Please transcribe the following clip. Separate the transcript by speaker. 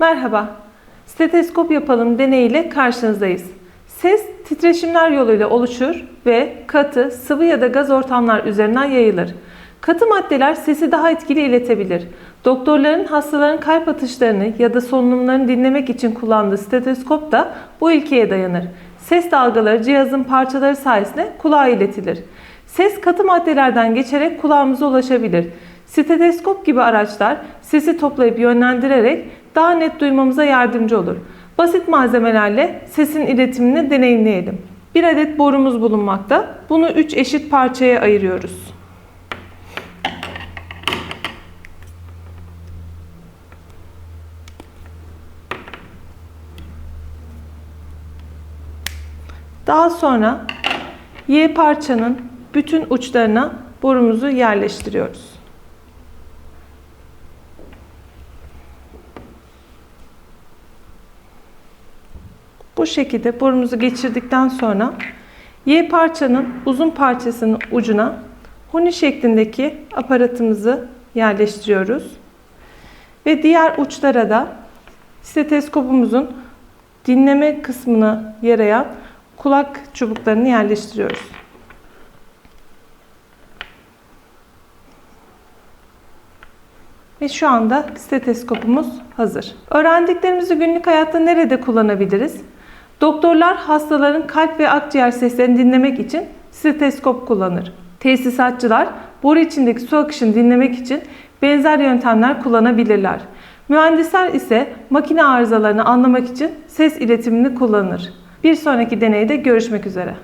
Speaker 1: Merhaba. Steteskop yapalım deneyiyle karşınızdayız. Ses titreşimler yoluyla oluşur ve katı, sıvı ya da gaz ortamlar üzerinden yayılır. Katı maddeler sesi daha etkili iletebilir. Doktorların hastaların kalp atışlarını ya da solunumlarını dinlemek için kullandığı steteskop da bu ilkeye dayanır. Ses dalgaları cihazın parçaları sayesinde kulağa iletilir. Ses katı maddelerden geçerek kulağımıza ulaşabilir. Steteskop gibi araçlar sesi toplayıp yönlendirerek daha net duymamıza yardımcı olur. Basit malzemelerle sesin iletimini deneyimleyelim. Bir adet borumuz bulunmakta. Bunu 3 eşit parçaya ayırıyoruz. Daha sonra Y parçanın bütün uçlarına borumuzu yerleştiriyoruz. Bu şekilde borumuzu geçirdikten sonra Y parçanın uzun parçasının ucuna huni şeklindeki aparatımızı yerleştiriyoruz. Ve diğer uçlara da steteskopumuzun dinleme kısmına yarayan kulak çubuklarını yerleştiriyoruz. Ve şu anda steteskopumuz hazır. Öğrendiklerimizi günlük hayatta nerede kullanabiliriz? Doktorlar hastaların kalp ve akciğer seslerini dinlemek için steteskop kullanır. Tesisatçılar boru içindeki su akışını dinlemek için benzer yöntemler kullanabilirler. Mühendisler ise makine arızalarını anlamak için ses iletimini kullanır. Bir sonraki deneyde görüşmek üzere.